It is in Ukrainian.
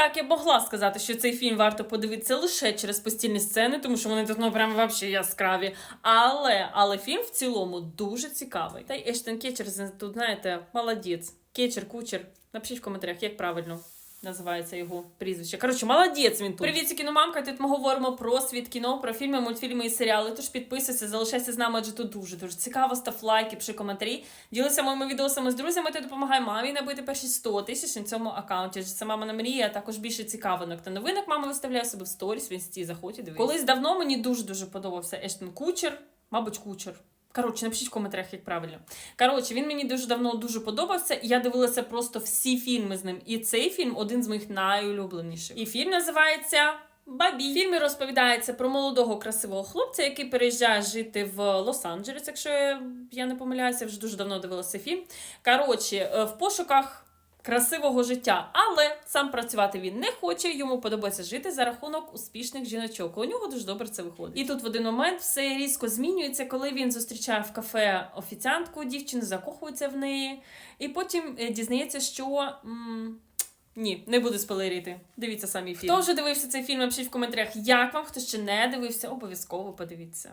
Так, я могла сказати, що цей фільм варто подивитися лише через постільні сцени, тому що вони тут ну прям вообще яскраві. Але, але фільм в цілому дуже цікавий. Та й Ештен Кетчер тут, знаєте, молодець. Кетчер, кучер. Напишіть в коментарях, як правильно. Називається його прізвище. Коротше, молодець він тут. Привіт, кіномамка. Тут ми говоримо про світ кіно, про фільми, мультфільми і серіали. Тож підписуйся, залишайся з нами, адже тут дуже дуже цікаво. Став лайки, пиши коментарі. Ділися моїми відосами з друзями та допомагай мамі набити перші 100 тисяч на цьому аккаунті. Адже це мамина мрія, а також більше цікавинок та новинок. Мама виставляє себе в сторіс в інсті. Заходь і дивись. Колись давно мені дуже дуже подобався Ештон Кучер, мабуть, кучер. Коротше, напишіть в коментарях, як правильно. Коротше, він мені дуже давно дуже подобався. і Я дивилася просто всі фільми з ним. І цей фільм один з моїх найулюбленіших. І фільм називається. Бабі В фільмі розповідається про молодого красивого хлопця, який переїжджає жити в Лос-Анджелес, якщо я не помиляюся, вже дуже давно дивилася фільм. Коротше, е, в пошуках красивого життя, але сам працювати він не хоче. Йому подобається жити за рахунок успішних жіночок. У нього дуже добре це виходить. І тут в один момент все різко змінюється, коли він зустрічає в кафе офіціантку, дівчину закохується в неї, і потім е, дізнається, що. м, ні, не буду спойлерити. Дивіться самі фільм. Хто вже дивився цей фільм, напишіть в коментарях, як вам, хто ще не дивився, обов'язково подивіться.